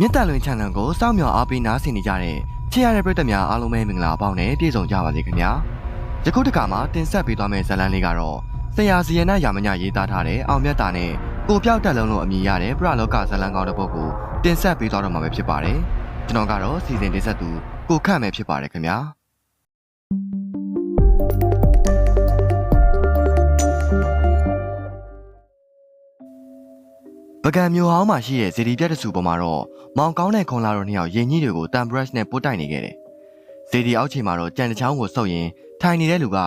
မြစ်တက်လွင် channel ကိုစောင့်မျှော်အားပေးနားဆင်နေကြတဲ့ချစ်ရတဲ့ပရိသတ်များအားလုံးပဲမင်္ဂလာပေါင်းနဲ့ပြည့်စုံကြပါစေခင်ဗျာယခုတစ်ခါမှာတင်ဆက်ပေးသွားမယ့်ဇာတ်လမ်းလေးကတော့ဆရာစီယနာယာမညရေးသားထားတဲ့အောင်မြတ်တာနဲ့ကိုပြောက်တက်လုံးလို့အမည်ရတဲ့ပရလောကဇာတ်လမ်းကောင်းတစ်ပုဒ်ကိုတင်ဆက်ပေးသွားတော့မှာပဲဖြစ်ပါတယ်ကျွန်တော်ကတော့စီစဉ်တင်ဆက်သူကိုခန့်ပဲဖြစ်ပါတယ်ခင်ဗျာ ပကံမျိုးဟောင်းမှာရှိတဲ့ဇေဒီပြတ်တဆူပေါ်မှာတော့မောင်ကောင်းတဲ့ခွန်လာတို့နှစ်ယောက်ရင်ကြီးတွေကိုတမ်ဘရက်နဲ့ပို့တိုက်နေခဲ့တယ်။ဇေဒီအောက်ခြေမှာတော့ကြံတစ်ချောင်းကိုဆုပ်ရင်ထိုင်နေတဲ့လူက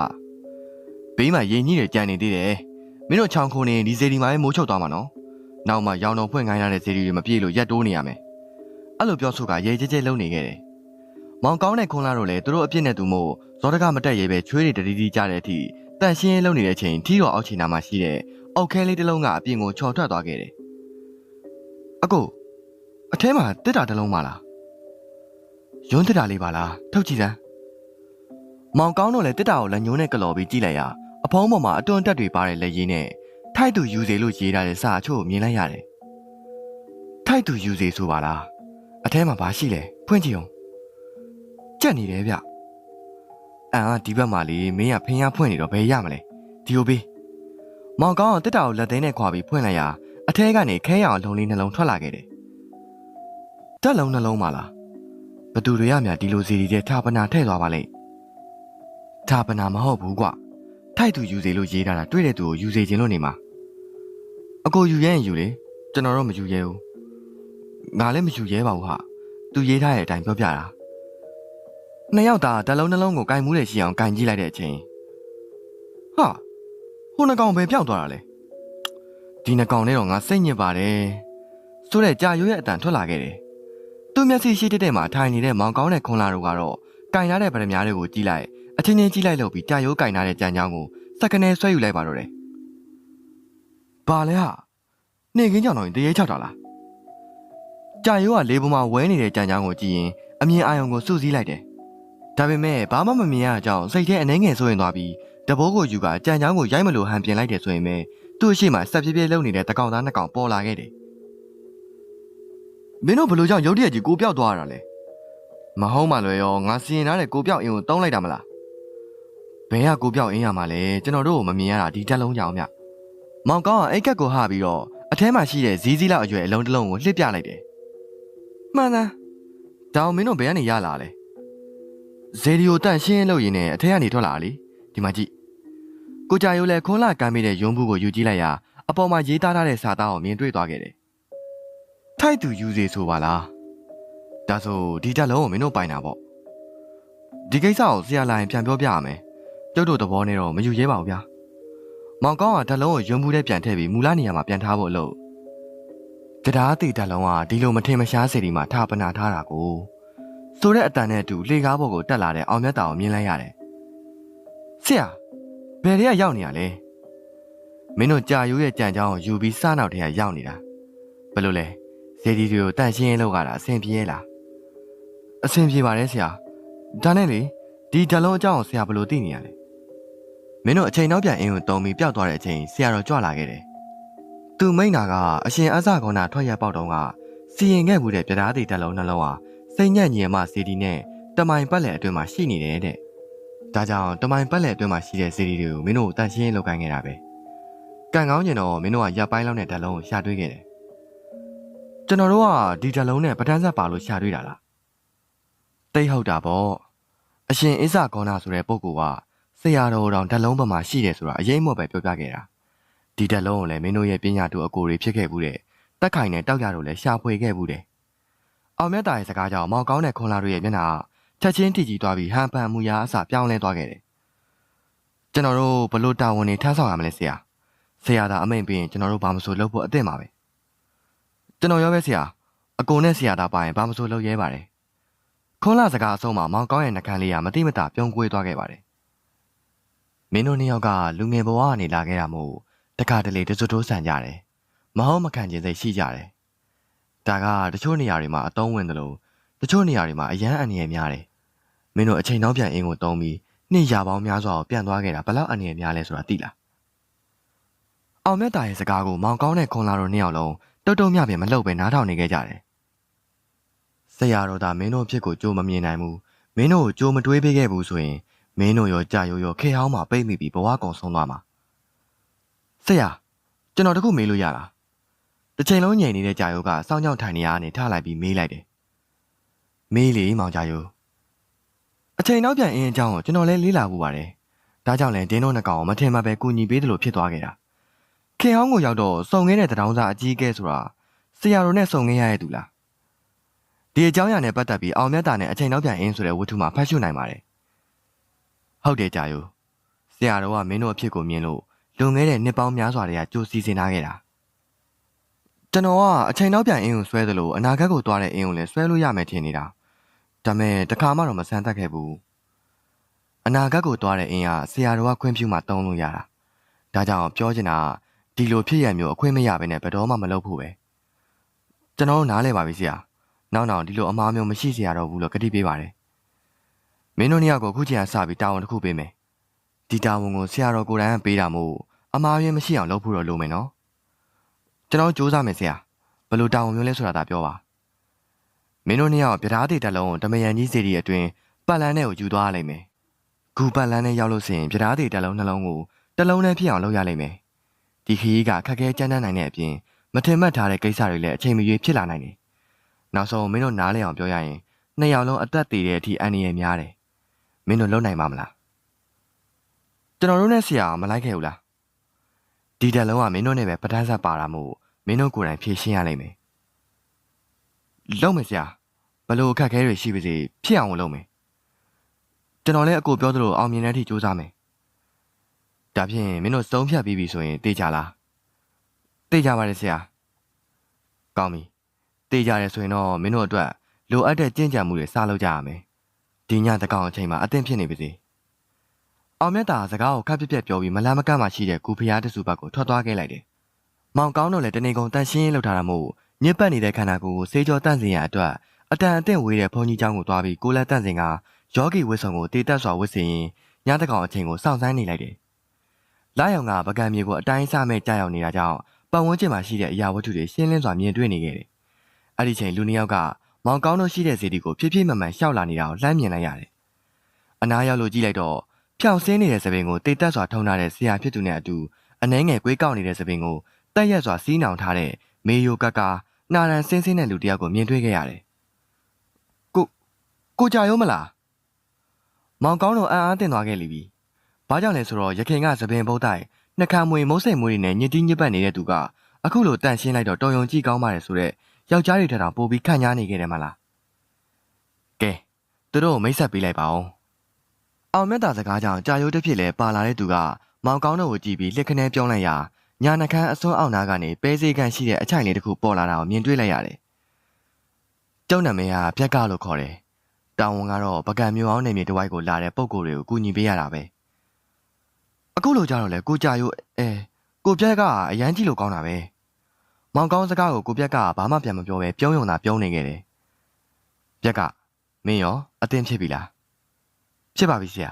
ဘေးမှာရင်ကြီးတွေကြံနေသေးတယ်။မင်းတို့ချောင်းခုန်နေဒီဇေဒီမှာပဲမိုးချုပ်သွားမှာနော်။နောက်မှရောင်တော်ဖွင့်ခိုင်းရတဲ့ဇေဒီတွေမပြေလို့ရက်တိုးနေရမယ်။အဲ့လိုပြောဆိုကရေကြဲကြဲလုံနေခဲ့တယ်။မောင်ကောင်းတဲ့ခွန်လာတို့လည်းသူတို့အပြစ်နဲ့သူမို့ဇောတကမတက်ရဲပဲချွေးတွေတတိတိကြတဲ့အထိတန်ရှင်းရေးလုံနေတဲ့အချိန်ထီတော်အောက်ခြေနာမှာရှိတဲ့အုတ်ခဲလေးတစ်လုံးကအပြင်ကိုချော်ထွက်သွားခဲ့တယ်။ အကိုအထဲမှာတစ်တာတစ်လုံးပါလားယွန်းတစ်တာလေးပါလားထုတ်ကြည့်စမ်းမောင်ကောင်းတော့လေတစ်တာကိုလက်ညှိုးနဲ့ကလော်ပြီးကြည့်လိုက်ရအဖုံးပေါ်မှာအတွန်းတက်တွေပါတဲ့လက်ရည်နဲ့ထိုက်သူယူစေလို့ရေးထားတဲ့စာအချို့ကိုမြင်လိုက်ရတယ်ထိုက်သူယူစေဆိုပါလားအထဲမှာဘာရှိလဲဖွင့်ကြည့်အောင်ကြက်နေတယ်ဗျအာဒီဘက်မှာလေမင်းကဖင်ရဖွင့်နေတော့ဘယ်ရမလဲဒီလိုပေးမောင်ကောင်းကတစ်တာကိုလက်သိမ်းနဲ့ခွာပြီးဖွင့်လိုက်ရ အထဲကနေခဲရောင်အလုံးလေးနှလုံးထွက်လာခဲ့တယ်။တက်လုံးနှလုံးပါလား။ဘသူတွေကများဒီလိုစီရီတဲ့ထာပနာထည့်သွားပါလိမ့်။ထာပနာမဟုတ်ဘူးကွ။ထိုက်သူယူစေလို့ရေးထားတာတွေ့တဲ့သူကိုယူစေခြင်းလို့နေမှာ။အကိုယူရဲရင်ယူလေ။ကျွန်တော်တော့မယူရဲဘူး။ငါလည်းမယူရဲပါဘူးဟာ။သူရေးထားတဲ့အတိုင်းပြောပြတာ။နှစ်ယောက်သားတက်လုံးနှလုံးကိုကင်မှုတွေရှိအောင်ကင်ကြည့်လိုက်တဲ့အချိန်ဟာဟိုနှကောင်ပဲပျောက်သွားတာလေ။ ဒီနှကောင်နဲ့တော့ငါစိတ်ညစ်ပါတယ်ဆိုတဲ့ကြာရိုးရဲ့အတန်ထွက်လာခဲ့တယ်သူမျက်စိရှိတဲ့တဲ့မှာထိုင်နေတဲ့မောင်ကောင်းတဲ့ခွန်လာတို့ကတော့ကင်ထားတဲ့ဗရမများတွေကိုကြည့်လိုက်အချင်းချင်းကြည့်လိုက်လို့ပြီးကြာရိုးကင်ထားတဲ့ကြံချောင်းကိုစက္ကနဲဆွဲယူလိုက်ပါတော့တယ်ဘာလဲဟာနေခင်းကြောင်တော့တရေချောက်တာလားကြာရိုးကလေပေါ်မှာဝဲနေတဲ့ကြံချောင်းကိုကြည့်ရင်အမြင်အာရုံကိုစုစည်းလိုက်တယ်ဒါပေမဲ့ဘာမှမမြင်ရအောင်စိတ်ထဲအနှဲငယ်ဆိုရင်သွားပြီးတဘိုးကိုယူကကြံချောင်းကိုရိုက်မလို့ဟန်ပြင်လိုက်တယ်ဆိုရင်ပဲ သူ့အရှိမဆက်ပြေးပြေးလုံနေတဲ့တကောင်သားနှစ်ကောင်ပေါ်လာခဲ့တယ်။မင်းတို့ဘလို့ကြောင့်ရုတ်တရက်ကြီးကိုပြောက်သွားရတာလဲ။မဟုတ်မှလွယ်ရောငါစီရင်ထားတဲ့ကိုပြောက်အင်းကိုတုံးလိုက်တာမလား။ဘယ်ကကိုပြောက်အင်းရမှာလဲကျွန်တော်တို့ကိုမမြင်ရတာဒီတက်လုံးကြောင်မြ။မောင်ကောင်းကအိတ်ကက်ကိုဟပြီးတော့အထဲမှာရှိတဲ့ဇီးဇီးလောက်အရွယ်အလုံးတစ်လုံးကိုလှစ်ပြလိုက်တယ်။မှန်သား။ဒါအောင်မင်းတို့ဘယ်ကနေရလာလဲ။ဇေဒီယိုတန့်ရှင်းလို့ရင်းနဲ့အထဲကနေထွက်လာတာလေ။ဒီမှာကြည့်။ ကိုကြရိုးလည်းခွန်လာကမ်းမိတဲ့ရုံးဘူးကိုယူကြည့်လိုက်ရာအပေါ်မှာရေးသားထားတဲ့စာသားကိုမြင်တွေ့သွားခဲ့တယ်။ထိုက်သူယူစေဆိုပါလား။ဒါဆိုဒီတက်လုံးကိုမင်းတို့ပိုင်တာပေါ့။ဒီကိစ္စကိုဆရာလိုင်းပြန်ပြောပြရမယ်။ကျုပ်တို့သဘောနဲ့တော့မယူရဲပါဘူးဗျာ။မောင်ကောင်းကတက်လုံးကိုရုံးဘူးထဲပြန်ထည့်ပြီးမူလနေရာမှာပြန်ထားဖို့အလုပ်။တရားတီတက်လုံးကဒီလိုမထင်မရှားစေဒီမှာထားပနာထားတာကိုဆိုတဲ့အတန်နဲ့အတူလှေကားပေါ်ကိုတက်လာတဲ့အောင်မြတ်တာကိုမြင်လိုက်ရတယ်။ဆရာဘ ယ်တွေကရောက်နေရလဲမင်းတို့ကြာရိုးရဲ့ကြံချောင်းကိုယူပြီးစားနောက်တည်းကရောက်နေတာဘယ်လိုလဲဇေဒီတွေကိုတန့်ရှင်းရေးလုပ်ရတာအဆင်ပြေရဲ့လားအဆင်ပြေပါတယ်ဆရာဒါနဲ့လေဒီဓလုံးအကြောင်းကိုဆရာဘယ်လိုသိနေရလဲမင်းတို့အချိန်နောက်ပြန်အင်းကိုတုံပြီးပျောက်သွားတဲ့အချိန်ဆရာတော်ကြွလာခဲ့တယ်သူမိန့်တာကအရှင်အစကောနာထွက်ရပေါက်တုံးကစီရင်ခဲ့မှုတဲ့ပြဓာတိဓလုံးနှလုံးဟာစိတ်ညံ့ညင်မှဇေဒီနဲ့တမိုင်ပတ်လည်အတွင်းမှာရှိနေတယ်တဲ့ ဒါကြောင့်တမိုင်ပတ်လည်အတွင်းမှာရှိတဲ့စီရီတွေကိုမင်းတို့တန်ရှင်းလောက်ကိုင်းခဲ့တာပဲ။ကံကောင်းကျင်တော့မင်းတို့ကရပ်ပိုင်းလောက်နဲ့ဓာတ်လုံးကိုရှာတွေ့ခဲ့တယ်။ကျွန်တော်တို့ကဒီဓာတ်လုံးနဲ့ပဋ္ဌာန်းဆက်ပါလို့ရှာတွေ့တာလား။တိတ်ဟုတ်တာပေါ့။အရှင်အစ္ဆကောနာဆိုတဲ့ပုဂ္ဂိုလ်ကဆရာတော်တောင်ဓာတ်လုံးပေါ်မှာရှိတယ်ဆိုတာအရေးမော့ပဲပြောပြခဲ့တာ။ဒီဓာတ်လုံးကိုလည်းမင်းတို့ရဲ့ပညာတူအကိုတွေဖြစ်ခဲ့ဘူးတဲ့။တက်ခိုင်နဲ့တောက်ရတို့လည်းရှာဖွေခဲ့ဘူးတဲ့။အောင်မြတ်တာရဲ့စကားကြောင့်မောင်ကောင်းတဲ့ခွန်လာတို့ရဲ့မျက်နှာက ချက်ချင်းတည်ကြည်သွားပြီးဟန်ပန်မူရာအစပြောင်းလဲသွားခဲ့တယ်။ကျွန်တော်တို့ဘလို့တာဝန်တွေထမ်းဆောင်ရမလဲဆရာ။ဆရာသာအမိန်ပေးရင်ကျွန်တော်တို့ဘာမဆိုလုပ်ဖို့အသင့်ပါပဲ။ကျွန်တော်ရောပဲဆရာအကိုနဲ့ဆရာသာပါရင်ဘာမဆိုလုပ်ရဲပါတယ်။ခွန်လာစကားအဆုံးမှာမောင်ကောင်းရဲ့နှကန်းလေးကမတိမတာပြုံးကွေးသွားခဲ့ပါတယ်။မင်းတို့နှစ်ယောက်ကလူငယ်ဘဝကနေလာခဲ့တာမို့တခါတလေတစွတ်တိုးဆန်ကြတယ်။မဟုတ်မခံကျင်စိတ်ရှိကြတယ်။ဒါကတချို့နေရာတွေမှာအတုံးဝင်တယ်လို့ တချို့နေရာတွေမှာအရန်အန္တရာယ်များတယ်။မင်းတို့အချိန်နောက်ပြန်အင်းကိုတုံးပြီးနှစ်ရာပေါင်းများစွာကိုပြန်သွားခဲ့တာဘယ်လောက်အန္တရာယ်များလဲဆိုတာသိလား။အောင်မြတ်တာရဲ့စကားကိုမောင်ကောင်းတဲ့ခွန်လာတို့နှစ်ယောက်လုံးတုတ်တုံမြပြင်မလှုပ်ပဲနားထောင်နေခဲ့ကြတယ်ဆရာတော်သာမင်းတို့အဖြစ်ကိုကြိုးမမြင်နိုင်ဘူးမင်းတို့ကိုကြိုးမတွေးပေးခဲ့ဘူးဆိုရင်မင်းတို့ရောကြာရိုးရောခေဟောင်းမှာပိတ်မိပြီးဘဝကုန်ဆုံးသွားမှာဆရာကျွန်တော်တခုမေးလို့ရလားတစ်ချိန်လုံးညင်နေတဲ့ကြာရိုးကစောင်းကြောင်ထိုင်နေရကနေထလိုက်ပြီးမေးလိုက်တယ် မေးလေမောင်ကြာရိုးအချိန်နောက်ပြန်အင်းအကြောင်းကိုကျွန်တော်လည်းလေးလာဖို့ပါတယ်ဒါကြောင့်လည်းတင်းတို့နှစ်ကောင်မထင်မှပဲကူညီပေးတယ်လို့ဖြစ်သွားခဲ့တာခေဟောင်းကိုရောက်တော့စုံငဲတဲ့တထောင်စားအကြီးအကဲဆိုတာဆရာတော်နဲ့စုံငဲရတဲ့သူလားဒီအကြောင်းအရာနဲ့ပတ်သက်ပြီးအောင်မြတ်တာနဲ့အချိန်နောက်ပြန်အင်းဆိုတဲ့ဝတ္ထုမှာဖတ်ရှုနိုင်ပါတယ်။ဟုတ်တယ်ကြာယူ။ဆရာတော်ကမင်းတို့အဖြစ်ကိုမြင်လို့လွန်ခဲ့တဲ့နှစ်ပေါင်းများစွာတည်းကကြိုးစီစဉ်ထားခဲ့တာ။ကျွန်တော်ကအချိန်နောက်ပြန်အင်းကိုဆွဲသလိုအနာဂတ်ကိုသွားတဲ့အင်းကိုလည်းဆွဲလို့ရမယ်ထင်နေတာ။ ဒါမဲ့တခါမှတော့မဆန်းသက်ခဲ့ဘူး။အနာဂတ်ကိုသွားတဲ့အင်းကဆရာတော်ကခွင့်ပြုမှတုံးလို့ရတာ။ဒါကြောင့်ပြောချင်တာကဒီလိုဖြစ်ရမျိုးအခွင့်မရဘဲနဲ့ဘယ်တော့မှမလုပ်ဖို့ပဲ။ကျွန်တော်တို့နားလဲပါပြီဆရာ။နောက်နောက်ဒီလိုအမားမျိုးမရှိစေရတော့ဘူးလို့ကတိပေးပါတယ်။မင်းတို့နှစ်ယောက်ကိုခုချိန်ကစပြီးတာဝန်တစ်ခုပေးမယ်။ဒီတာဝန်ကိုဆရာတော်ကိုယ်တိုင်ကပေးတာမို့အမားမျိုးမရှိအောင်လုပ်ဖို့တော့လိုမယ်နော်။ကျွန်တော်စူးစမ်းမယ်ဆရာ။ဘယ်လိုတာဝန်မျိုးလဲဆိုတာသာပြောပါ။ မင်းတို့နှစ်ယောက်ပြဓာတိတက်လုံးကိုဓမယန်ကြီးစီဒီအတွင်းပတ်လန်းနဲ့ကိုယူသွားရလိမ့်မယ်။ခုပတ်လန်းနဲ့ရောက်လို့ရှိရင်ပြဓာတိတက်လုံးနှလုံးကိုတစ်လုံးနဲ့ဖြစ်အောင်လုပ်ရလိမ့်မယ်။ဒီခရီးကခက်ခဲကြမ်းတမ်းနိုင်တဲ့အပြင်မထင်မှတ်ထားတဲ့ကိစ္စတွေလည်းအချိန်မရွေးဖြစ်လာနိုင်တယ်။နောက်ဆုံးမင်းတို့နားလဲအောင်ပြောရရင်နှစ်ယောက်လုံးအသက်တည်တဲ့အထိအန္တရာယ်များတယ်မင်းတို့လုံနိုင်မှာမလားကျွန်တော်တို့နဲ့ဆရာမလိုက်ခဲ့ဘူးလားဒီတက်လုံးကမင်းတို့နဲ့ပဲပဒန်းဆက်ပါတာမို့မင်းတို့ကိုယ်တိုင်ဖြေရှင်းရလိမ့်မယ်လုံမယ်ဆရာ ဘလို့အခက်အခဲတွေရှိပါစေဖြစ်အောင်လုပ်မယ်ကျွန်တော်လည်းအကိုပြောသလိုအောင်မြင်တဲ့အထိစူးစမ်းမယ်ဒါဖြင့်မင်းတို့စုံဖြတ်ပြီးပြီဆိုရင်တေးကြလားတေးကြပါလေဆရာကောင်းပြီတေးကြတယ်ဆိုရင်တော့မင်းတို့အတွက်လိုအပ်တဲ့ကြင်ကြံမှုတွေစလုပ်ကြရမယ်။ဒီညတကောင်အချိန်မှာအသင့်ဖြစ်နေပါစေ။အောင်မြတ်တာစကားကိုခက်ပြက်ပြက်ပြောပြီးမလန်းမကန့်မှရှိတဲ့ကူဖျားတစုဘက်ကိုထွက်သွားခဲ့လိုက်တယ်။မောင်ကောင်းတို့လည်းတနေကုန်တန်ရှင်းရေးလုပ်ထားတာမို့ညစ်ပတ်နေတဲ့ခန္ဓာကိုယ်ကိုစေးကြောတန့်စင်ရအတွက် အတန်အတင့်ဝေးတဲ့ဘုန်းကြီးကျောင်းကိုသွားပြီးကိုလက်တန့်စင်ကယောဂီဝတ်စုံကိုတေတက်စွာဝတ်ဆင်ရင်ညတကောင်အချိန်ကိုစောင့်ဆိုင်းနေလိုက်တယ်။လာရောင်ကပကံမြေကိုအတိုင်းစမဲ့ကြာရောက်နေတာကြောင့်ပတ်ဝန်းကျင်မှာရှိတဲ့အရာဝတ္ထုတွေရှင်းလင်းစွာမြင်တွေ့နေခဲ့တယ်။အဲ့ဒီချိန်လူနှစ်ယောက်ကမောင်ကောင်းတို့ရှိတဲ့ဇေဒီကိုဖြည်းဖြည်းမှန်မှန်ရှောက်လာနေတာကိုလှမ်းမြင်လိုက်ရတယ်။အနားရောက်လို့ကြည့်လိုက်တော့ဖြောင်ဆင်းနေတဲ့သပင်ကိုတိတ်တက်စွာထုံထားတဲ့ဆရာဖြစ်သူနဲ့အတူအနှဲငယ်ကွေးကောက်နေတဲ့သပင်ကိုတက်ရက်စွာစီးနှောင်ထားတဲ့မေယိုကကနာရန်ဆင်းဆင်းတဲ့လူတစ်ယောက်ကိုမြင်တွေ့ခဲ့ရတယ် ကိုကြရောမလား။မောင်ကောင်းတို့အံ့အားသင့်သွားခဲ့လိမ့်ပြီ။ဘာကြောင့်လဲဆိုတော့ရခင်ကသပင်ပုတ်တိုက်နှကမွေမုတ်စိတ်မွေးတွေနဲ့ညစ်တီးညစ်ပတ်နေတဲ့သူကအခုလိုတန့်ရှင်းလိုက်တော့တော်ယုံကြည့်ကောင်းပါတယ်ဆိုတော့ယောက်ျားတွေထက်တောင်ပိုပြီးခန့်ညားနေခဲ့တယ်မလားကဲသူတို့ကိုမိတ်ဆက်ပေးလိုက်ပါအောင်အောင်မြတ်တာစကားကြောင့်ကြာရိုးတစ်ဖြစ်လဲပါလာတဲ့သူကမောင်ကောင်းတို့ကိုကြည့်ပြီးလက်ခနဲပြောင်းလိုက်ရာညာနှကန်းအစွန်းအောက်နားကနေပဲစေကန်ရှိတဲ့အချိုင်လေးတစ်ခုပေါ်လာတာကိုမြင်တွေ့လိုက်ရတယ်ကျုံနာမည်ကဖြက်ကလို့ခေါ်တယ် တောင်ဝန်ကတော့ပကံမျိုးအောင်နေမြေတဝိုက်ကိုလာတဲ့ပုံကိုယ်တွေကိုကူညီပေးရတာပဲအခုလိုကြတော့လေကိုကြာရိုးအဲကိုပြက်ကအရန်ကြည့်လို့ကောင်းတာပဲမောင်ကောင်းစကားကိုကိုပြက်ကဘာမှပြန်မပြောပဲပြုံးယုံတာပြုံးနေခဲ့တယ်ပြက်ကမင်းရောအသင်ဖြစ်ပြီလားဖြစ်ပါပြီဆရာ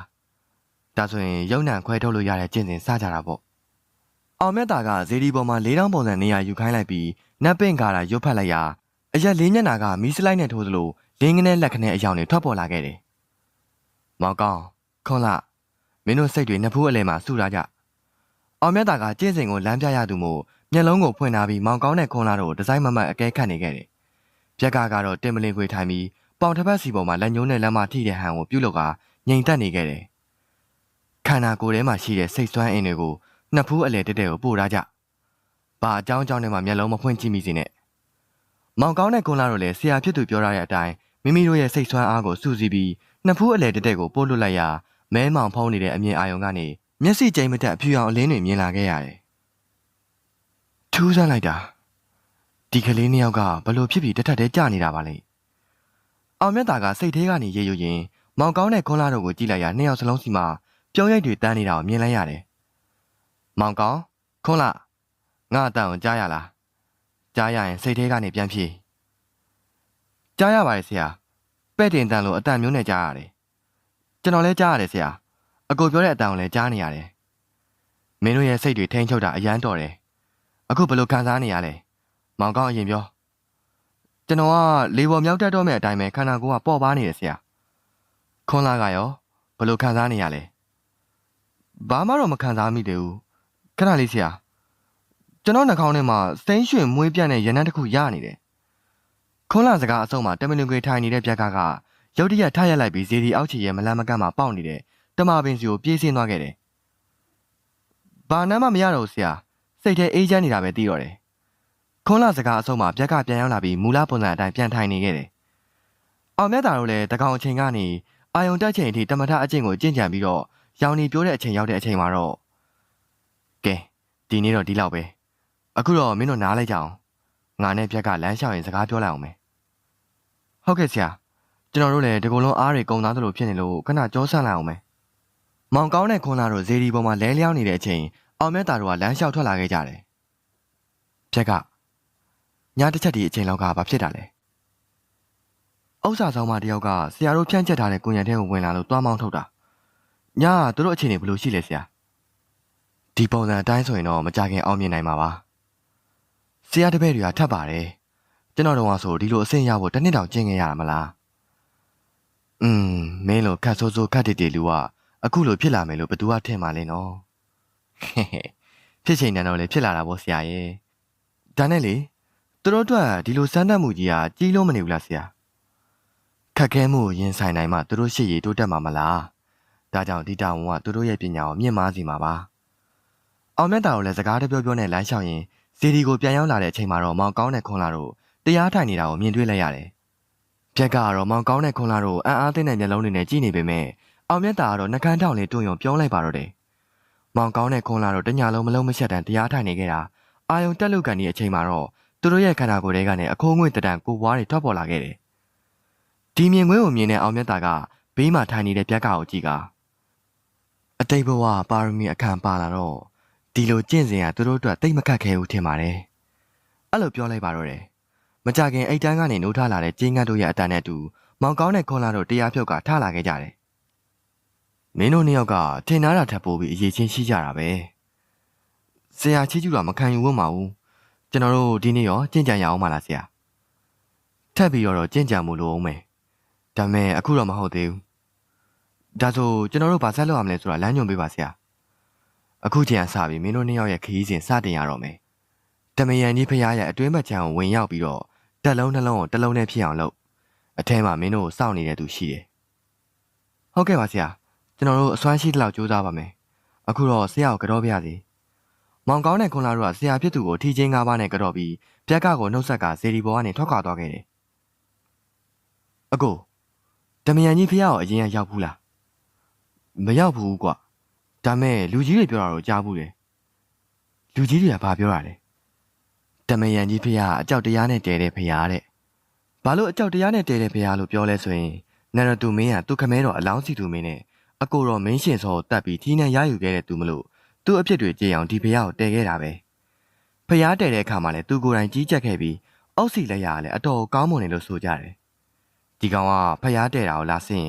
ဒါဆိုရင်ရုံနံခွဲထုတ်လို့ရတဲ့ကျင့်စဉ်စကြတာပေါ့အောင်မြတ်တာကဇေဒီပေါ်မှာလေးတောင်းပုံစံနေရာယူခိုင်းလိုက်ပြီးနတ်ပင့်ကာတာရွတ်ဖက်လိုက်ရာအရက်လေးညက်နာကမီးစလိုက်နဲ့ထိုးသလို လင်းငနဲ့လက်ခနဲ့အယောင်တွေထွက်ပေါ်လာခဲ့တယ်မောင်ကောင်းခွန်လာမင်းတို့စိတ်တွေနှစ်ဖူးအလဲမှာစုထားကြအောင်မြတ်တာကကျင့်စဉ်ကိုလမ်းပြရသူမို့မျက်လုံးကိုဖွင့်ထားပြီးမောင်ကောင်းတဲ့ခွန်လာတို့ဒီဇိုင်းမမတ်အကဲခတ်နေခဲ့တယ်။ပြက်ကကတော့တင်မလင်ခွေထိုင်ပြီးပေါင်တစ်ပတ်စီပေါ်မှာလက်ညှိုးနဲ့လက်မထိတဲ့ဟန်ကိုပြုတ်လောက်ကငြိမ်သက်နေခဲ့တယ်။ခန္ဓာကိုယ်ထဲမှာရှိတဲ့စိတ်ဆွမ်းအင်းတွေကိုနှစ်ဖူးအလဲတက်တဲ့ကိုပို့ထားကြ။ဘာအကြောင်းကြောင့်နဲ့မှမျက်လုံးမဖွင့်ကြည့်မိစေနဲ့။မောင်ကောင်းတဲ့ခွန်လာတို့လည်းဆရာဖြစ်သူပြောထားတဲ့အတိုင်း မိမိတို့ရဲ့စိတ်ဆွမ်းအားကိုစုစည်းပြီးနှစ်ဖူးအလဲတက်တဲ့ကိုပို့လွတ်လိုက်ရာမဲမောင်ဖုံးနေတဲ့အမြင်အာရုံကနေမျက်စိကျိမ်မတက်အဖြူအောင်အလင်းတွေမြင်လာခဲ့ရတယ်။ထူးဆန်းလိုက်တာဒီကလေးနှစ်ယောက်ကဘလို့ဖြစ်ပြီးတထက်တည်းကြာနေတာပါလေ။အောင်မြတ်တာကစိတ်သေးကနေရေယူရင်မောင်ကောင်းတဲ့ခွန်လာတို့ကိုကြည့်လိုက်ရနှစ်ယောက်စလုံးစီမှာပြုံးရိုက်တွေတန်းနေတာကိုမြင်လိုက်ရတယ်။မောင်ကောင်းခွန်လာငါအတန်ကိုကြားရလား။ကြားရရင်စိတ်သေးကနေပြန်ဖြေ။ ကြားရပါတယ်ဆရာ။ပဲ့တင်တန်လို့အတန်မျိုးနဲ့ကြားရတယ်။ကျွန်တော်လည်းကြားရတယ်ဆရာ။အကိုပြောတဲ့အတန်ကိုလည်းကြားနေရတယ်။မင်းတို့ရဲ့စိတ်တွေထိန်းချုပ်တာအရန်တော်တယ်။အခုဘယ်လိုခံစားနေရလဲ။မောင်ကောင်းအရင်ပြောကျွန်တော်ကလေပေါ်မြောက်တက်တော့မဲ့အတိုင်းပဲခန္ဓာကိုယ်ကပေါ့ပါနေတယ်ဆရာခွန်လာကရောဘယ်လိုခံစားနေရလဲဘာမှတော့မခံစားမိသေးဘူးခဏလေးဆရာကျွန်တော်နှာခေါင်းထဲမှာစိမ့်ရွှင်မွေးပြန့်တဲ့ရနံတစ်ခုရနေတယ် ခွန်လာစကားအဆုံးမှာတမင်တွင်ထိုင်နေတဲ့ပြက်ကကရုတ်တရက်ထရက်လိုက်ပြီးဇေဒီအောက်ချီရဲ့မလန်မကန့်မှာပေါက်နေတဲ့တမပင်စီကိုပြေးဆင်းသွားခဲ့တယ်ဘာနမ်းမှမရတော့ဘူးဆရာစိတ်ထဲအေးချမ်းနေတာပဲသိတော့တယ်ခွန်လာစကားအဆုံးမှာပြက်ကပြန်ရောက်လာပြီးမူလပုံစံအတိုင်းပြန်ထိုင်နေခဲ့တယ်။အောင်မြတ်တာတို့လည်းတကောင်အချိန်ကနေအာယုံတက်ချိန်အထိတမထအကျင့်ကိုကျင့်ကြံပြီးတော့ရောင်နေပြိုးတဲ့အချိန်ရောက်တဲ့အချိန်မှာတော့ကဲဒီနေ့တော့ဒီလောက်ပဲအခုတော့မင်းတို့နားလိုက်ကြအောင် ငါနဲ့ပြက်ကလမ်းလျှောက်ရင်စကားပြောလိုက်အောင်မယ်ဟုတ်ကဲ့ဆရာကျွန်တော်တို့လည်းဒီကုလုံးအားတွေကုံသားသလိုဖြစ်နေလို့ခဏကြောဆန့်လိုက်အောင်မယ်မောင်ကောင်းတဲ့ခွန်လာတို့ဇေဒီပေါ်မှာလဲလျောင်းနေတဲ့အချိန်အောင်မြတ်တာတို့ကလမ်းလျှောက်ထွက်လာခဲ့ကြတယ်ပြက်ကညတစ်ချက်ဒီအချိန်လောက်ကဘာဖြစ်တာလဲဥစ္စာဆောင်မတယောက်ကဆရာတို့ဖြန့်ချက်ထားတဲ့ကိုရံထဲကိုဝင်လာလို့တွားမောင်းထုတ်တာညကသူတို့အခြေအနေဘယ်လိုရှိလဲဆရာဒီပုံစံအတိုင်းဆိုရင်တော့မကြခင်အောင်မြင်နိုင်မှာပါ ဆရာတပည့်တွေကထပ်ပါတယ်ကျွန်တော်တို့ကဆိုဒီလိုအဆင့်ရဖို့တစ်နှစ်တောင်ကျင့်ခဲ့ရတာမလားอืมမင်းလိုခတ်ဆိုးဆိုးခတ်တည်တည်လူကအခုလိုဖြစ်လာမယ်လို့ဘယ်သူကထင်မှလဲနော်ဟဲ့ဟဲ့ဖြစ်ချိန်တန်တော့လေဖြစ်လာတာပေါ့ဆရာရဲ့ဒါနဲ့လေသူတို့အတွက်ဒီလိုစမ်းသပ်မှုကြီးဟာကြီးလုံးမနေဘူးလားဆရာခက်ခဲမှုကိုရင်ဆိုင်နိုင်မှသူတို့ရှေ့ရည်တိုးတက်မှာမလားဒါကြောင့်ဒီတာဝန်ကသူတို့ရဲ့ပညာကိုမြင့်မားစေမှာပါအောင်မြတ်တာကိုလည်းစကားတပြောပြောနဲ့လမ်းလျှောက်ရင် စီဒီကိုပြန်ရောက်လာတဲ့အချိန်မှာတော့မောင်ကောင်းတဲ့ခွန်လာတို့တရားထိုင်နေတာကိုမြင်တွေ့လိုက်ရတယ်ပြက်ကတော့မောင်ကောင်းတဲ့ခွန်လာတို့အံ့အားသင့်တဲ့မျက်လုံးတွေနဲ့ကြည့်နေပေမဲ့အောင်မြတ်တာကတော့နှကန်းထောင်လေးတွန့်ယုံပြောလိုက်ပါတော့တယ်မောင်ကောင်းတဲ့ခွန်လာတို့တညာလုံးမလုံးမချက်တန်တရားထိုင်နေခဲ့တာအာယုံတက်လုကန်ဒီအချိန်မှာတော့သူတို့ရဲ့ခန္ဓာကိုယ်ထဲကနေအခိုးငွေ့တတန်ကိုဝါးတွေထွက်ပေါ်လာခဲ့တယ်။ဒီမြင်ကွင်းကိုမြင်တဲ့အောင်မြတ်တာကဘေးမှာထိုင်နေတဲ့ပြက်ကောင်ကိုကြည့်ကအတိတ်ဘဝပါရမီအခမ်းပါလာတော့ ဒီလိုကျင့်စဉ်ကသူတို့အတွက်တိတ်မခတ်ခဲဘူးထင်ပါတယ်။အဲ့လိုပြောလိုက်ပါတော့တယ်။မကြခင်အိတ်တန်းကနေနှိုးထားလာတဲ့ကျင်းငတ်တို့ရဲ့အတန်နဲ့အတူမောင်ကောင်းတဲ့ခွန်လာတို့တရားဖြုတ်ကထလာခဲ့ကြတယ်။မင်းတို့နှစ်ယောက်ကထင်သားတာထပ်ပိုးပြီးအရေးချင်းရှိကြတာပဲ။ဆရာချီးကျူးတာမခံယူဝတ်ပါဘူး။ကျွန်တော်တို့ဒီနေ့ရောကြင်ကြံရအောင်မလားဆရာထပ်ပြီးတော့ကြင်ကြံမှုလို့အောင်မယ်ဒါပေမဲ့အခုတော့မဟုတ်သေးဘူးဒါဆိုကျွန်တော်တို့ဗာဆက်လုပ်ရမလဲဆိုတာလမ်းညွှန်ပေးပါဆရာ အခုချိန်ကစပြီးမင်းတို့နှစ်ယောက်ရဲ့ခရီးစဉ်စတင်ရတော့မယ်တမယန်ကြီးဖရားရဲ့အတွင်းဘက်ခြမ်းကိုဝင်ရောက်ပြီးတော့တက်လုံးနှလုံးကိုတစ်လုံးနဲ့ဖြစ်အောင်လုပ်အထဲမှာမင်းတို့ကိုစောင့်နေတဲ့သူရှိတယ်ဟုတ်ကဲ့ပါဆရာကျွန်တော်တို့အစွမ်းရှိတဲ့လောက်ကြိုးစားပါမယ်အခုတော့ဆရာကိုကြောပြရစီမောင်ကောင်းတဲ့ခွန်လာတို့ကဆရာဖြစ်သူကိုထီချင်းကားပါးနဲ့ကြော့ပြီးပြက်ကကိုနှုတ်ဆက်ကဇေဒီဘောကနေထွက်ခွာသွားခဲ့တယ်။အကိုတမယန်ကြီးဖះကိုအရင်ကရောက်ဘူးလား။မရောက်ဘူးကွ။ ဒါမဲ့လူကြီးတွေပြောတာတော့ကြားဘူးတယ်။လူကြီးတွေကဘာပြောတာလဲ။တမယန်ကြီးဖះကအကြောက်တရားနဲ့တဲတဲ့ဖះတဲ့။ဘာလို့အကြောက်တရားနဲ့တဲတဲ့ဖះလို့ပြောလဲဆိုရင်နရတူမင်းကသူ့ခမဲတော်အလောင်းစီသူမင်းနဲ့အကိုတော်မင်းရှင်စောကိုတတ်ပြီးထီးနဲ့ရယူခဲ့တဲ့သူမလို့သူ့အဖြစ်တွေကြည်အောင်ဒီဖះကိုတည်ခဲ့တာပဲဖះတည်တဲ့အခါမှာလည်းသူကိုယ်တိုင်ကြီးကြက်ခဲ့ပြီးအောက်စီလက်ရကလည်းအတော်ကောင်းမွန်တယ်လို့ဆိုကြတယ်ဒီကောင်ကဖះတည်တာကိုလာစင်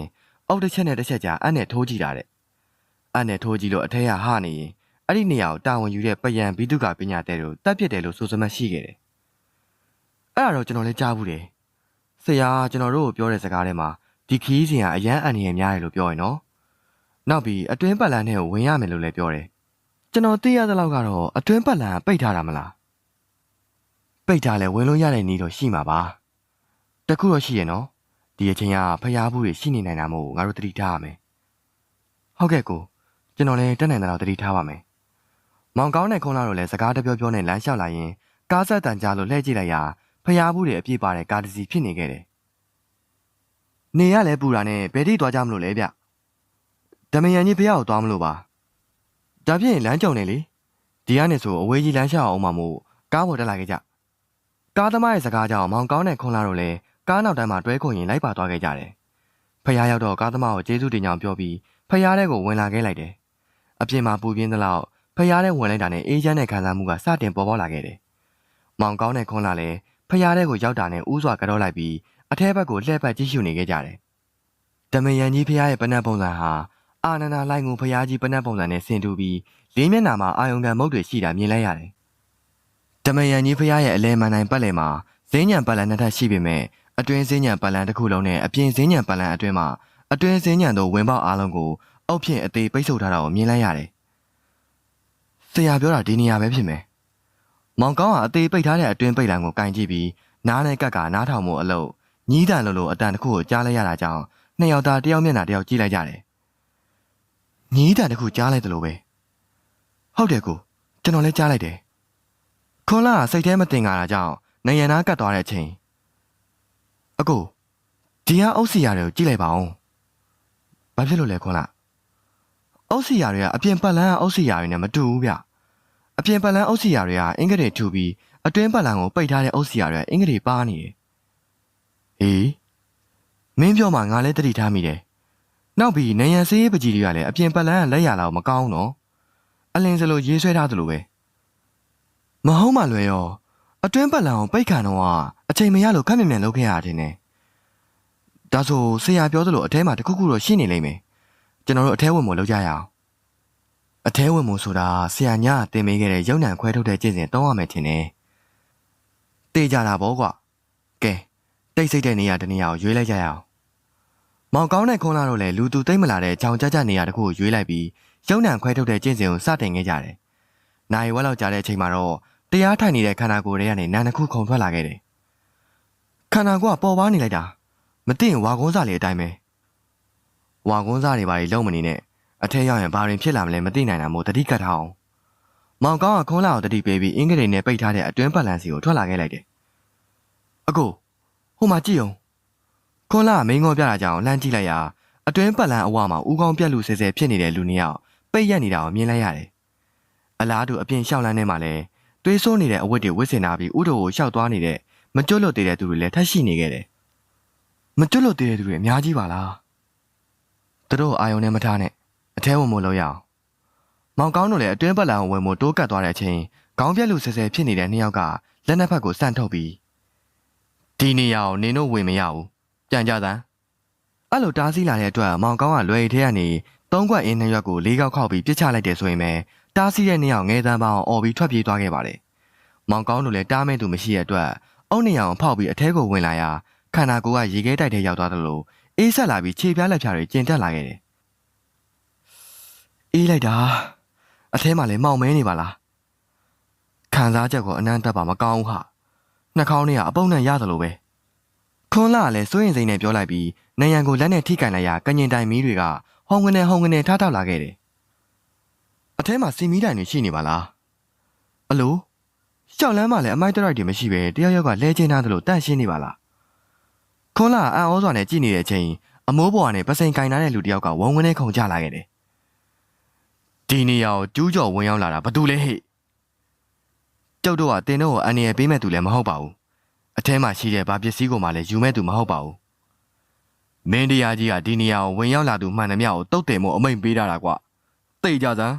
အောက်တစ်ချက်နဲ့တစ်ချက်ကြာအနဲ့ထိုးကြည့်တာတဲ့ အနဲ့ထိုးကြည့်လို့အထက်ကဟနေရင်အဲ့ဒီနေရာကိုတာဝန်ယူတဲ့ပယံဘိတုကပညာတဲ့တို့တတ်ပြစ်တယ်လို့ဆိုစမှတ်ရှိခဲ့တယ်အဲ့ဒါတော့ကျွန်တော်လည်းကြားဘူးတယ်ဆရာကျွန်တော်တို့ကိုပြောတဲ့စကားထဲမှာဒီခီးစဉ်ကအရန်အန်ရည်များတယ်လို့ပြောရင်နော်နောက်ပြီးအတွင်းပတ်လန်းထဲကိုဝင်ရမယ်လို့လည်းပြောတယ်ကျွန်တော်သိရသလောက်ကတော့အတွင်းပတ်လံကပိတ်ထားတာမလားပိတ်ထားလဲဝင်လို့ရတဲ့နည်းတော့ရှိမှာပါတခုတော့ရှိရဲ့နော်ဒီအချိန်ကဖျားဘူးတွေရှိနေနိုင်တာမို့ငါတို့တတိထားရမယ်ဟုတ်ကဲ့ကို ကျွန်တော်လည်းတက်နိုင်တဲ့တော့တတိထားပါမယ်မောင်ကောင်းတဲ့ခုံးလာတော့လည်းစကားတပြောပြောနဲ့လမ်းလျှောက်လာရင်ကားဆက်တန်ကြားလို့လှည့်ကြည့်လိုက်ရာဖျားဘူးတွေအပြည့်ပါတဲ့ကားတစ်စီးဖြစ်နေခဲ့တယ်နေရလဲပူတာနဲ့ဘယ်ထိသွားကြမလို့လဲဗျဓမယန်ကြီးဖျားကိုသွားမလို့ပါဒါဖြင့်လမ်းကြုံနေလေဒီကနေဆိုအဝေးကြီးလမ်းလျှောက်အောင်မှမို့ကားပေါ်တက်လာခဲ့ကြကားသမားရဲ့စကားကြောင့်မောင်ကောင်းတဲ့ခွန်လာတို့လည်းကားနောက်တိုင်းမှာတွဲခုန်ရင်လိုက်ပါသွားခဲ့ကြတယ်ဖះရောက်တော့ကားသမားကိုကျေးဇူးတင်ကြောင်းပြောပြီးဖះတဲ့ကိုဝင်လာခဲ့လိုက်တယ် အပြင်မှာပူပြင်းသလောက်ဖះတဲ့ဝင်လိုက်တာနဲ့အေးချမ်းတဲ့ခံစားမှုကစတင်ပေါ်ပေါက်လာခဲ့တယ်မောင်ကောင်းတဲ့ခွန်လာလည်းဖះတဲ့ကိုရောက်တာနဲ့ဥစွာကြောလိုက်ပြီးအထဲဘက်ကိုလှည့်ပတ်ကြည့်ရှုနေခဲ့ကြတယ်တမယန်ကြီးဖះရဲ့ပနတ်ပုံစံဟာအာနန္ဒာလိုက်ငုံဖះကြီးပနတ်ပုံစံနဲ့ဆင်တူပြီးလေးမျက်နှာမှာအာယုံခံမုတ်တွေရှိတာမြင်လိုက်ရတယ်။တမယန်ကြီးဖះရဲ့အလဲမန်နိုင်ပတ်လည်မှာဇဈဉံပတ်လန်နှစ်ထပ်ရှိပေမဲ့အတွင်းဈဉံပတ်လန်တစ်ခုလုံးနဲ့အပြင်ဈဉံပတ်လန်အတွင်းမှာအတွင်းဈဉံတို့ဝင်ပေါက်အားလုံးကို အုပ်ဖြင့်အသေးပိတ်ဆို့ထားတာကိုမြင်လိုက်ရတယ်။ဆရာပြောတာဒီနေရာပဲဖြစ်မယ်။မောင်ကောင်းကအသေးပိတ်ထားတဲ့အတွင်းပိတ်လန်ကိုကင်ကြည့်ပြီးနားနဲ့ကက်ကနားထောင်မှုအလုပ်ညီးတန်လိုလိုအတန်တစ်ခုကိုကြားလိုက်ရတာကြောင့်နှစ်ယောက်သားတယောက်မျက်နှာတယောက်ကြည့်လိုက်ကြတယ်။ညီးတန်တစ်ခုကြားလိုက်တယ်လို့ပဲ။ဟုတ်တယ်ကိုကျွန်တော်လည်းကြားလိုက်တယ်။ခွန်လာကစိတ်ထဲမတင်ကြတာကြောင့်နေရနာကတ်သွားတဲ့အချိန်အကိုဒီဟာအုပ်စီရတွေကိုကြည့်လိုက်ပါဦး။ဘာဖြစ်လို့လဲခွန်လာ။ အုပ်စီရတွေကအပြင်ပတ်လန်းကအုပ်စီရတွေနဲ့မတူဘူးဗျ။အပြင်ပတ်လန်းအုပ်စီရတွေကအင်္ဂလိပ်ထူပြီးအတွင်းပတ်လန်းကိုပိတ်ထားတဲ့အုပ်စီရတွေကအင်္ဂလိပ်ပါနေတယ်။ဟေးမင်းပြောမှငါလည်းတတိထားမိတယ်။နောက်ပြီးနေရန်စေးပကြီးတွေကလည်းအပြင်ပတ်လန်းကလက်ရလာတော့မကောင်းတော့။အလင်းစလိုရေးဆွဲထားသလိုပဲ။မဟုတ်မှလွယ်ရောအတွင်းပတ်လန်းကိုပိတ်ခံတော့ကအချိန်မရလို့ခက်မြင်မြန်လုပ်ခဲ့ရတယ်နဲ့။ဒါဆိုဆရာပြောသလိုအထဲမှာတခုခုတော့ရှိနေလိမ့်မယ်။ ကျွန်တော်တို့အထဲဝင်မလို့ကြရအောင်။အထဲဝင်မို့ဆိုတာဆရာညာတင်ပေးခဲ့တဲ့ရုံနံခွဲထုတ်တဲ့ကျင့်စဉ်တောင်းရမယ်ထင်တယ်။တေးကြတာဗောကွာ။ကဲတိတ်ဆိတ်တဲ့နေရာတစ်နေရာကိုရွေးလိုက်ကြရအောင်။မောင်ကောင်းတဲ့ခွန်လာတို့လည်းလူသူသိမ့်မလာတဲ့ကြောင်ကြကြနေရာတစ်ခုကိုရွေးလိုက်ပြီးရုံနံခွဲထုတ်တဲ့ကျင့်စဉ်ကိုစတင်ခဲ့ကြတယ်။နိုင်ဝက်လောက်ကြာတဲ့အချိန်မှာတော့တရားထိုင်နေတဲ့ခန္ဓာကိုယ်တွေကနေနာတစ်ခုခုန်ထွက်လာခဲ့တယ်။ခန္ဓာကိုယ်ကပေါ်ပါနေလိုက်တာမသိရင်ဝါကုန်းစားလေအတိုင်းပဲ။ ဝါကုန်းစားတွေပါလေလုံးမနေနဲ့အထက်ရောက်ရင်ဘာရင်ဖြစ်လာမလဲမသိနိုင်တာမို့တတိကတ်ထားအောင်။မောင်ကောင်းကခွန်လာကိုတတိပေးပြီးအင်္ဂလိပ်နဲ့ပိတ်ထားတဲ့အတွင်းပတ်လန်စီကိုထွက်လာခဲ့လိုက်တယ်။အကိုဟိုမှာကြည့်အောင်။ခွန်လာကမင်းငေါပြတာကြောင့်လှမ်းကြည့်လိုက်ရာအတွင်းပတ်လန်အဝမှာဦးကောင်းပြက်လူဆဲဆဲဖြစ်နေတဲ့လူနှစ်ယောက်ပိတ်ရက်နေတာကိုမြင်လိုက်ရတယ်။အလားတူအပြင်လျှောက်လန်းထဲမှာလည်းတွေးဆိုးနေတဲ့အဝတ်တွေဝတ်ဆင်ထားပြီးဥတော်ကိုရှောက်သွားနေတဲ့မကျွတ်လွတ်သေးတဲ့သူတွေလည်းထပ်ရှိနေခဲ့တယ်။မကျွတ်လွတ်သေးတဲ့သူတွေအများကြီးပါလား။ သူတို့အာယုံနဲ့မထားနဲ့အထဲဝင်မလို့ရအောင်။မောင်ကောင်းတို့လည်းအတွင်းပတ်လန်ကိုဝင်မတိုးကတ်သွားတဲ့အချိန်ခေါင်းပြက်လူဆဲဆဲဖြစ်နေတဲ့နှစ်ယောက်ကလက်နှစ်ဖက်ကိုစန့်ထုတ်ပြီးဒီနေရာကိုနင်တို့ဝင်မရဘူး။ပြန်ကြသမ်း။အဲ့လိုတားဆီးလာတဲ့အတွက်မောင်ကောင်းကလွယ်ရီထဲကနေသုံးခွက်အင်းနှစ်ရွက်ကိုလေးကောက်ခောက်ပြီးပြစ်ချလိုက်တယ်ဆိုရင်ပဲတားဆီးတဲ့နှစ်ယောက်ငဲတန်းပေါင်းအော်ပြီးထွက်ပြေးသွားခဲ့ပါတယ်။မောင်ကောင်းတို့လည်းတားမဲ့သူမရှိတဲ့အတွက်အုံနေအောင်ဖောက်ပြီးအထဲကိုဝင်လာရာခန္ဓာကိုယ်ကရေခဲတိုက်ထဲရောက်သွားတယ်လို့ အေးဆက်လာပြီးခြေပြားလက်ဖြားတွေကျင်တက်လာခဲ့တယ်။အေးလိုက်တာအထဲမှာလည်းမောင်မဲနေပါလား။ခံစားချက်ကိုအနမ်းတက်ပါမကောင်းဘူးဟာ။နှာခေါင်းထဲကအပုံနဲ့ရတယ်လို့ပဲ။ခွန်လာကလည်းစိုးရင်စိန်နဲ့ပြောလိုက်ပြီးနယံကိုလက်နဲ့ထိကန်လိုက်ရာကညင်တိုင်မီးတွေကဟောင်းကနေဟောင်းကနေထားထောက်လာခဲ့တယ်။အထဲမှာစီမီတိုင်တွေရှိနေပါလား။အလိုရှောက်လန်းမှလည်းအမိုက်တရိုက်တွေမရှိပဲတယောက်ယောက်ကလဲချင်းထားသလိုတန့်ရှင်းနေပါလား။ ခွန်လာအံ့ဩစွာနဲ့ကြည့်နေတဲ့အချိန်အမိုးပေါ်ကနေပစိန်ကင်ထားတဲ့လူတယောက်ကဝုံဝင်းနဲ့ခုန်ချလာခဲ့တယ်။ဒီနေရာကိုကျူးကျော်ဝင်ရောက်လာတာဘာတူလဲဟဲ့။ကျုပ်တို့ကတင်တော့အန်ရယ်ပေးမဲ့သူလည်းမဟုတ်ပါဘူး။အထဲမှာရှိတဲ့ဗာပစ္စည်းကိုမှလည်းယူမဲ့သူမဟုတ်ပါဘူး။မင်းတရားကြီးကဒီနေရာကိုဝင်ရောက်လာသူမှန်သမျှကိုတုတ်တယ်မို့အမိန်ပေးထားတာကွ။သိကြစမ်း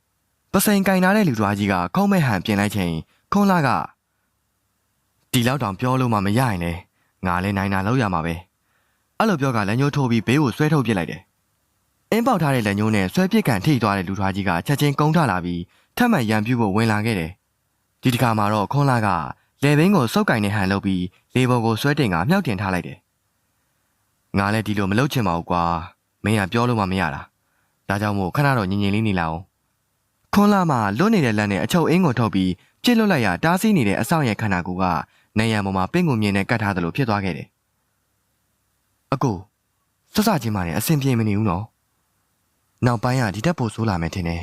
။ပစိန်ကင်ထားတဲ့လူသားကြီးကခုံးမဲ့ဟန်ပြင်လိုက်ချိန်ခွန်လာကဒီလောက်တောင်ပြောလို့မှမရရင်လေ ငါလည်းနိုင်တာလောက်ရမှာပဲအဲ့လိုပြောကလက်ညှိုးထိုးပြီးဘေးကိုဆွဲထုတ်ပစ်လိုက်တယ်အင်းပေါက်ထားတဲ့လက်ညှိုးနဲ့ဆွဲပစ်ကန်ထိသွားတဲ့လူထွားကြီးကချက်ချင်းကုန်းထလာပြီးထပ်မံရံပြူဖို့ဝင်လာခဲ့တယ်ဒီတစ်ခါမှာတော့ခွန်လာကလေဘင်းကိုစုပ်ကင်နဲ့ဟန်လုပ်ပြီးလေပေါ်ကိုဆွဲတင်ကမြောက်တင်ထားလိုက်တယ်ငါလည်းဒီလိုမလုပ်ချင်ပါဘူးကွာမင်းကပြောလို့မှမရတာဒါကြောင့်မို့ခဏတော့ညင်ညင်လေးနေလာအောင်ခွန်လာမှလွတ်နေတဲ့လက်နဲ့အချုပ်အင်းကိုထုတ်ပြီးပြစ်လွတ်လိုက်ရတားဆီးနေတဲ့အဆောင်ရဲ့ခန္ဓာကိုယ်က နေရံပေါ်မှာပင့်ကိုမြင်နဲ့ကတ်ထားသလိုဖြစ်သွားခဲ့တယ်။အကိုစစချင်းမှလည်းအဆင်ပြေမနေဘူးနော်။နောက်ပိုင်းကဒီတက်ပိုဆိုးလာမယ်ထင်တယ်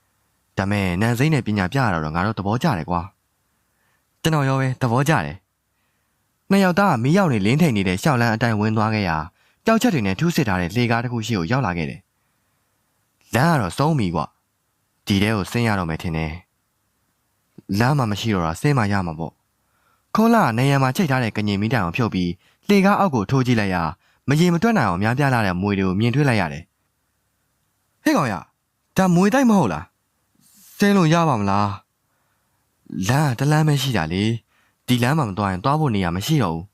။ဒါမဲ့နန်စိမ့်နဲ့ပညာပြရတော့ငါတို့သဘောကျတယ်ကွာ။ကျွန်တော်ရောပဲသဘောကျတယ်။နှစ်ယောက်သားကမီးရောက်နေလင်းထိန်နေတဲ့ရှောက်လန်းအတိုင်းဝင်သွားခဲ့ရာကြောက်ချက်တွေနဲ့ထူးစစ်ထားတဲ့လေကားတစ်ခုရှိကိုရောက်လာခဲ့တယ်။လမ်းကတော့စုံးပြီကွာ။ဒီတဲကိုဆင်းရတော့မယ်ထင်တယ်။လမ်းမှာမရှိတော့တာဆင်းမရမှာပေါ့ ခွန်လာနေရံမှာချိတ်ထားတဲ့ကငင်မီးတိုင်အောင်ဖြုတ်ပြီးလှေကားအောက်ကိုထိုးကြည့်လိုက်ရာမရေမတွက်နိုင်အောင်များပြားလာတဲ့မွေတွေကိုမြင်တွေ့လိုက်ရတယ်ဟဲ့ကောင်ရဒါမွေတိုက်မဟုတ်လားဆင်းလို့ရပါမလားလမ်းတလမ်းပဲရှိတာလေဒီလမ်းမှာမသွားရင်သွားဖို့နေရာမရှိတော့ဘူး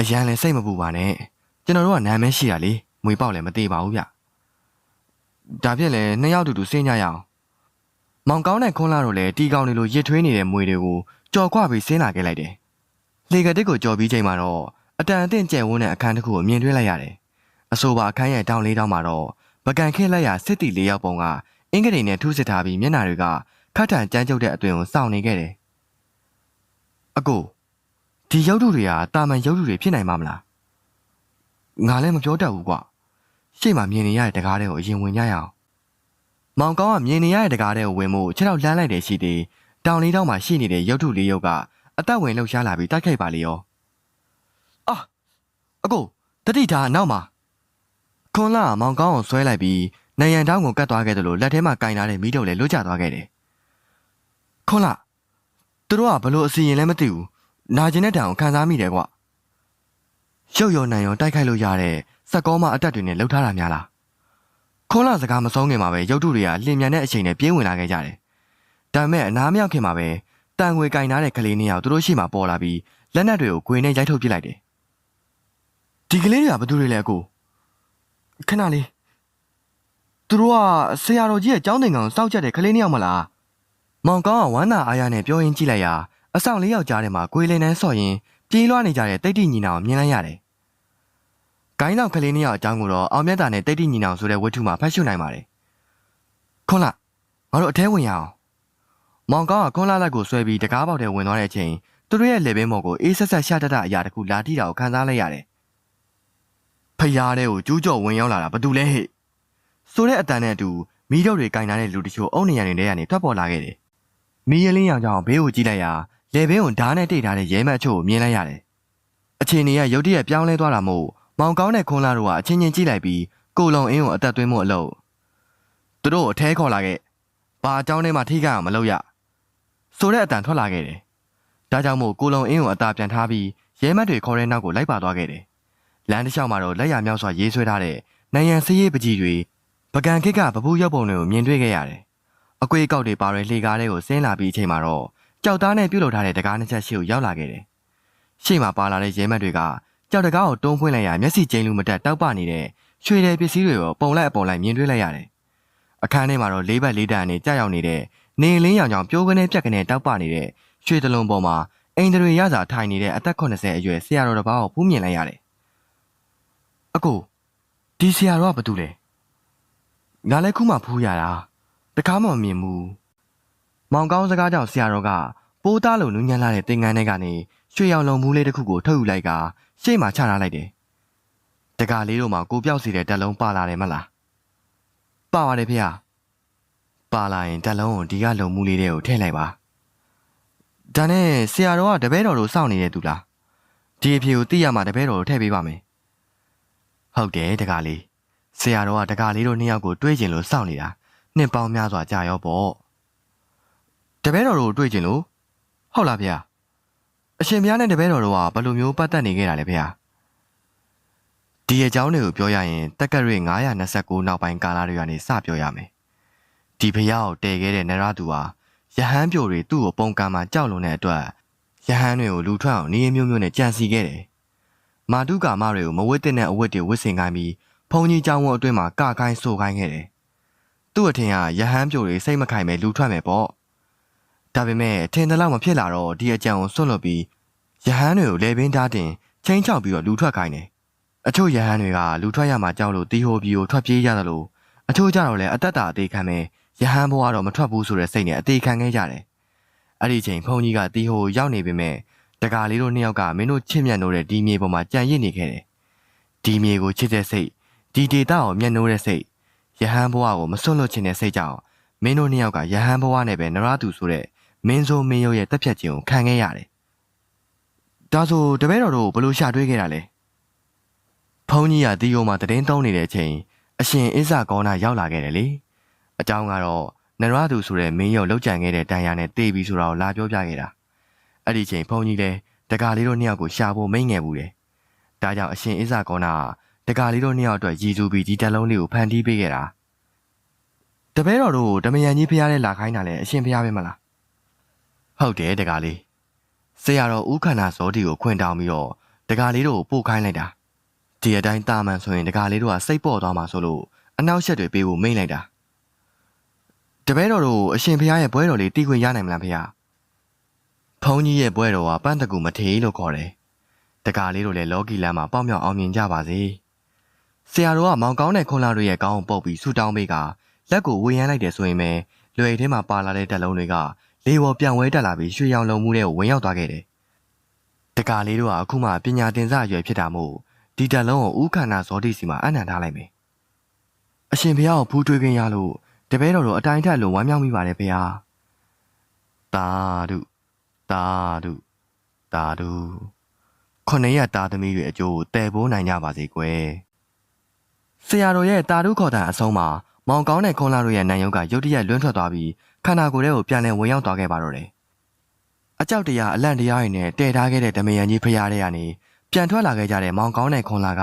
အရန်လည်းစိတ်မပူပါနဲ့ကျွန်တော်တို့ကနာမည်ရှိတာလေမွေပေါက်လည်းမသေးပါဘူးဗျဒါဖြင့်လည်းနှစ်ယောက်တူတူဆင်းကြရအောင်မောင်ကောင်းတဲ့ခွန်လာတို့လည်းတီကောင်တွေလိုရစ်ထွေးနေတဲ့မွေတွေကို ကြော်ခွပြီးဆင်းလာခဲ့လိုက်တယ်လေကတစ်ကိုကြော်ပြီးချိန်မှာတော့အတန်အသင့်ကျဲဝန်းတဲ့အခန်းတစ်ခုကိုမြင်တွေ့လိုက်ရတယ်။အဆိုပါအခန်းရဲ့တောင်လေးတောင်မှာတော့ပကံခင်းလက်ရစစ်တီလေးယောက်ပုံကအင်္ဂလိပ်နဲ့ထူးစစ်ထားပြီးမျက်နှာတွေကခတ်ထန်ကြမ်းကြုတ်တဲ့အသွင်ကိုစောင့်နေခဲ့တယ်။အကိုဒီရုပ်တုတွေကတာမန်ရုပ်တုတွေဖြစ်နိုင်မှာမလား။ငါလည်းမပြောတတ်ဘူးကွာ။ရှေ့မှာမြင်နေရတဲ့တကားတွေကိုအရင်ဝင်ကြရအောင်။မောင်ကောင်းကမြင်နေရတဲ့တကားတွေကိုဝင်မှုခြေထောက်လှမ်းလိုက်တယ်ရှိသေး တောင်လေးတောင်မှာရှိနေတဲ့ရုပ်တုလေးယောက်ကအသက်ဝင်လှုပ်ရှားလာပြီးတိုက်ခိုက်ပါလေရော။အာအကိုတတိထားနောက်မှာခွန်လာကမောင်ကောင်းကိုဆွဲလိုက်ပြီးနိုင်ရန်တောင်းကိုကတ်သွားခဲ့တယ်လို့လက်ထဲမှာကင်ထားတဲ့မိတုပ်လည်းလွတ်ကျသွားခဲ့တယ်။ခွန်လာသူတို့ကဘလို့အစီရင်လည်းမသိဘူး။နာကျင်တဲ့တံကိုခံစားမိတယ်ကွ။ရုပ်ရောနိုင်ရောတိုက်ခိုက်လို့ရတဲ့စက်ကောမအတက်တွေနဲ့လှုပ်ထားတာများလား။ခွန်လာစကားမဆုံးခင်မှာပဲရုပ်တုတွေကလင်မြန်တဲ့အချိန်နဲ့ပြင်းဝင်လာခဲ့ကြတယ်။ ဒါပေမဲ့အနားမရောက်ခင်မှာပဲတန်ငွေကင်ထားတဲ့ကလေးနှစ်ယောက်သူတို့ရှိမှပေါ်လာပြီးလက်နက်တွေကိုဂွေနဲ့ရိုက်ထုတ်ပစ်လိုက်တယ်။ဒီကလေးတွေကဘယ်သူတွေလဲအကိုခဏလေးသူတို့ကဆရာတော်ကြီးရဲ့ကျောင်းသင်ကောင်စောက်ချက်တဲ့ကလေးနှစ်ယောက်မလား။မောင်ကောင်းကဝမ်းသာအားရနဲ့ပြောရင်းကြည့်လိုက်ရာအဆောင်လေးယောက်ကြားထဲမှာဂွေလင်းနှန်းဆော့ရင်ပြေးလွှားနေကြတဲ့တိတ်တိညီနောင်ကိုမြင်လိုက်ရတယ်။ဂိုင်းတော်ကလေးနှစ်ယောက်အကြောင်းကိုတော့အောင်မြတ်တာနဲ့တိတ်တိညီနောင်ဆိုတဲ့ဝတ္ထုမှာဖတ်ရှုနိုင်ပါတယ်။ခွန်လာငါတို့အထဲဝင်ရအောင်။ မောင်ကောင်းကခွန်လာလက်ကိုဆွဲပြီးတကားပေါက်ထဲဝင်သွားတဲ့အချိန်သူတို့ရဲ့လေဘင်းမော်ကိုအေးဆက်ဆက်ရှာတတ်တဲ့အရာတစ်ခုလာထိတာကိုခံစားလိုက်ရတယ်။ဖျားတဲ့ကိုကျူးကျော်ဝင်ရောက်လာတာဘာတူလဲဟဲ့။ဆိုတဲ့အတန်နဲ့အတူမီးတော့တွေကင်ထားတဲ့လူတချို့အုံနေရနေတဲ့ကနေထွက်ပေါ်လာခဲ့တယ်။မီးရလင်းရောင်ကြောင့်ဘေးကိုကြည့်လိုက်ရာလေဘင်းကိုဓာတ်နဲ့တိတ်ထားတဲ့ရဲမတ်အချို့ကိုမြင်လိုက်ရတယ်။အချိန်ကြီးကရုတ်တရက်ပြောင်းလဲသွားတာမို့မောင်ကောင်းတဲ့ခွန်လာတို့ကအချင်းချင်းကြည့်လိုက်ပြီးကိုလုံအင်းကိုအသက်သွင်းမှုအလုပ်သူတို့ကိုအထဲခေါ်လာခဲ့။ဘာအကြောင်းနဲ့မှထိခိုက်အောင်မလုပ်ရ။ ဆိုတဲ့အတန်ထွက်လာခဲ့တယ်။ဒါကြောင့်မို့ကိုလုံအင်းကိုအသာပြန်ထားပြီးရဲမတ်တွေခေါ်တဲ့နောက်ကိုလိုက်ပါသွားခဲ့တယ်။လမ်းတစ်လျှောက်မှာတော့လက်ရမြောက်စွာရေးဆွဲထားတဲ့နိုင်ရန်စည်းရေးပကြီးတွေပကံခစ်ကပပူးရုပ်ပုံတွေကိုမြင်တွေ့ခဲ့ရတယ်။အကွေးကောက်တွေပါတဲ့လှေကားတွေကိုဆင်းလာပြီးအချိန်မှာတော့ကြောက်သားနဲ့ပြုတ်လုထားတဲ့တကားနှစ်ချက်ရှိကိုရောက်လာခဲ့တယ်။ရှေ့မှာပါလာတဲ့ရဲမတ်တွေကကြောက်တကားကိုတုံးဖွင့်လိုက်ရမျက်စိကျိန်းလူမတက်တောက်ပနေတဲ့ရွှေတဲ့ပစ္စည်းတွေကိုပုံလိုက်အပုံလိုက်မြင်တွေ့လိုက်ရတယ်။အခန်းထဲမှာတော့လေးဘက်လေးတန်နဲ့ကြာရောက်နေတဲ့ နေလင်းရောင်ကြောင်ပြိုးကနေပြက်ကနေတောက်ပနေတဲ့ရွှေတလုံးပေါ်မှာအိမ်တွေရစာထိုင်နေတဲ့အသက်80အရွယ်ဆရာတော်တစ်ပါးကိုဖူးမြင်လိုက်ရတယ်။အကိုဒီဆရာတော်ကဘာတူလဲ။ငါလည်းခုမှဖူးရတာတကားမှမမြင်ဘူး။မောင်ကောင်းစကားကြောင့်ဆရာတော်ကပိုးသားလိုနူးညံ့လာတဲ့သင်္ကန်းထဲကနေရွှေရောင်လုံးမူးလေးတစ်ခုကိုထုတ်ယူလိုက်ကရှေ့မှာချထားလိုက်တယ်။တကားလေးတို့မှာကိုပြောက်စီတဲ့ဓာတ်လုံးပါလာတယ်မလား။ပါပါတယ်ဖေ။ ပါလာရင်ဓာတ်လုံးကိုဒီကလုံမူးလေးတွေကိုထည့်လိုက်ပါ။ဒါနဲ့ဆရာတော်ကတပည့်တော်တို့စောင့်နေတဲ့သူလား။ဒီအဖြေကိုသိရမှတပည့်တော်တို့ထည့်ပေးပါမယ်။ဟုတ်တယ်တကားလေး။ဆရာတော်ကတကားလေးတို့နှစ်ယောက်ကိုတွေးကျင်လို့စောင့်နေတာနှစ်ပေါင်းများစွာကြာရောပေါ့။တပည့်တော်တို့တွေးကျင်လို့ဟုတ်လားဗျာ။အရှင်ဘုရားနဲ့တပည့်တော်တို့ကဘယ်လိုမျိုးပတ်သက်နေခဲ့တာလဲဗျာ။ဒီအကြောင်းတွေကိုပြောရရင်တက္ကရာ929နောက်ပိုင်းကာလတွေကနေစပြောရမယ်။ ဒီဘုရားကိုတည်ခဲ့တဲ့နရသူဟာယဟန်ပြိုတွေသူ့ကိုပုံကံမှာကြောက်လွန်တဲ့အတွက်ယဟန်တွေကိုလူထွက်အောင်နေမျိုးမျိုးနဲ့ကြံစီခဲ့တယ်။မာတုကာမတွေကိုမဝတ်တဲ့အဝတ်တွေဝတ်ဆင်ခိုင်းပြီးဘုံကြီးကျောင်းဝအတွင်းမှာကခိုင်းဆိုခိုင်းခဲ့တယ်။သူ့အထင်ကယဟန်ပြိုတွေစိတ်မခိုင်ပဲလူထွက်မယ်ပေါ့။ဒါပေမဲ့အထင်တလောက်မဖြစ်လာတော့ဒီအကြံကိုစွန့်လွတ်ပြီးယဟန်တွေကိုလေပင်သားတင်ချင်းချောက်ပြီးတော့လူထွက်ခိုင်းတယ်။အချို့ယဟန်တွေကလူထွက်ရမှာကြောက်လို့တီဟိုဘီကိုထွက်ပြေးကြသလိုအချို့ကြတော့လည်းအသက်တာအသေးခံမဲ့ ယဟန်ဘွားတော့မထွက်ဘူးဆိုတဲ့စိတ်နဲ့အသေးခံခဲ့ကြတယ်။အဲ့ဒီချိန်ဖုန်ကြီးကတီဟိုရောက်နေပေမဲ့တကာလေးတို့နှစ်ယောက်ကမင်းတို့ချစ်မြတ်နိုးတဲ့ဒီမြေပေါ်မှာကြံရစ်နေခဲ့တယ်။ဒီမြေကိုချစ်တဲ့စိတ်ဒီဒေတာကိုမျက်နှိုးတဲ့စိတ်ယဟန်ဘွားကိုမစွန့်လွတ်ချင်တဲ့စိတ်ကြောင့်မင်းတို့နှစ်ယောက်ကယဟန်ဘွားနဲ့ပဲနရတူဆိုတဲ့မင်းစိုးမင်းရုပ်ရဲ့တက်ဖြတ်ခြင်းကိုခံခဲ့ရတယ်။ဒါဆိုတပည့်တော်တို့ဘယ်လိုရှာတွေးခဲ့တာလဲ။ဖုန်ကြီးကတီယိုမှာတည်င်းတုံးနေတဲ့အချိန်အရှင်အစ္ဆာကောနာရောက်လာခဲ့တယ်လေ။ အကြောင်းကတော့နရသူဆိုတဲ့မင်းရုပ်လောက်ကြံခဲ့တဲ့တန်ရာနဲ့တေးပြီးဆိုတာကိုလာပြောပြခဲ့တာ။အဲ့ဒီချိန်ဖုန်ကြီးလည်းတကာလေးတို့နှစ်ယောက်ကိုရှာဖို့မိတ်ငယ်ဘူးတယ်။ဒါကြောင့်အရှင်အစ္ဆာကောနာကတကာလေးတို့နှစ်ယောက်အတွက်ရည်စူးပြီးဒီတက်လုံးလေးကိုဖန်တီးပေးခဲ့တာ။တပည့်တော်တို့ဓမယန်ကြီးဖျားတဲ့လာခိုင်းတာလဲအရှင်ဖျားပဲမလား။ဟုတ်တယ်တကာလေး။ဆရာတော်ဦးခန္ဓာဇောတိကိုခွင်တောင်းပြီးတော့တကာလေးတို့ကိုပို့ခိုင်းလိုက်တာ။ဒီအတိုင်းတာမန်ဆိုရင်တကာလေးတို့ကစိတ်ပေါ်သွားမှာဆိုလို့အနောက်ရှက်တွေပေးဖို့မိန့်လိုက်တာ။ တပည့်တော်တို့အရှင်ဖျားရဲ့ဘွဲတော်လေးတီးခွင့်ရနိုင်မလားဖေဟာဖုန်းကြီးရဲ့ပွဲတော်ကပန်းတကူမထေလို့ခေါ်တယ်။တကာလေးတို့လည်းလော်ကီလမ်းမှာပေါက်မြောက်အောင်မြင်ကြပါစေ။ဆရာတော်ကမောင်ကောင်းတဲ့ခွန်လာတို့ရဲ့ကောင်းကိုပုတ်ပြီးဆူတောင်းပေးကလက်ကိုဝေယမ်းလိုက်တယ်ဆိုရင်ပဲလွယ်ထဲမှာပါလာတဲ့တက်လုံးတွေကလေဝေါ်ပြောင်ဝဲတက်လာပြီးရွှေရောင်လုံးမှုတဲ့ကိုဝင်ရောက်သွားခဲ့တယ်။တကာလေးတို့ကအခုမှပညာသင်စအရွယ်ဖြစ်တာမို့ဒီတက်လုံးကိုဥခန္ဓာဇောတိစီမှာအနံ့ထားလိုက်မယ်။အရှင်ဘုရားကိုဖူးထွေးခင်ရလို့ တပည့်တော်တို့အတိုင်းထက်လုံးဝမ်းမြောက်မိပါတယ်ဘုရား။တာဓုတာဓုတာဓုခொနရတာသမီးတွေအကျိုးကိုတည်ပိုးနိုင်ကြပါစေကွယ်။ဆရာတော်ရဲ့တာဓုခေါ်တဲ့အဆုံးမှာမောင်ကောင်းတဲ့ခွန်လာတို့ရဲ့နံရုပ်ကရုတ်တရက်လွန်းထွက်သွားပြီးခန္ဓာကိုယ်ထဲကိုပြန်လည်ဝင်ရောက်သွားခဲ့ပါတော့တယ်။အကြောက်တရားအလန့်တရားတွေနဲ့တည်ထားခဲ့တဲ့ဓမယန်ကြီးဖရာတွေကနေပြန်ထွက်လာခဲ့ကြတဲ့မောင်ကောင်းတဲ့ခွန်လာက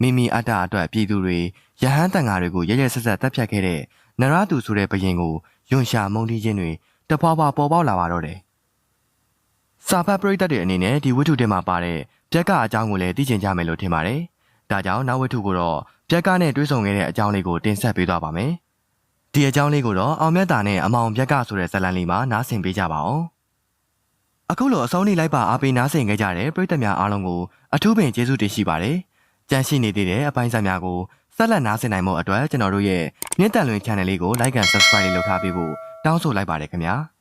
မိမိအတ္တအတွက်ပြည်သူတွေယဟန်တန်ဃာတွေကိုရရဆက်ဆက်တပ်ဖြတ်ခဲ့တဲ့ နရသူဆိုတဲ့ဘရင်ကိုယွန်ရှာမုံတီးခြင်းတွေတဖွာဖွာပေါ်ပေါက်လာပါတော့တယ်။စာဖတ်ပရိသတ်တွေအနေနဲ့ဒီဝတ္ထုထဲမှာပါတဲ့ပြက်ကအကြောင်းကိုလည်းသိချင်ကြမယ်လို့ထင်ပါတယ်။ဒါကြောင့်နောက်ဝတ္ထုကိုတော့ပြက်ကနဲ့တွဲဆုံခဲ့တဲ့အကြောင်းလေးကိုတင်ဆက်ပေးသွားပါမယ်။ဒီအကြောင်းလေးကိုတော့အောင်မြတ်တာနဲ့အမောင်ပြက်ကဆိုတဲ့ဇာတ်လမ်းလေးမှာနားဆင်ပေးကြပါအောင်။အခုလိုအဆုံးထိလိုက်ပါအားပေးနားဆင်ခဲ့ကြတဲ့ပရိသတ်များအားလုံးကိုအထူးပင်ကျေးဇူးတင်ရှိပါတယ်။ကြန့်ရှိနေသေးတဲ့အပိုင်းစာများကို ဆက်လက်နားဆင်နိုင်မှုအတွက်ကျွန်တော်တို့ရဲ့မြင့်တန်လွင် channel လေးကို like and subscribe လေးလုပ်ထားပေးဖို့တောင်းဆိုလိုက်ပါတယ်ခင်ဗျာ။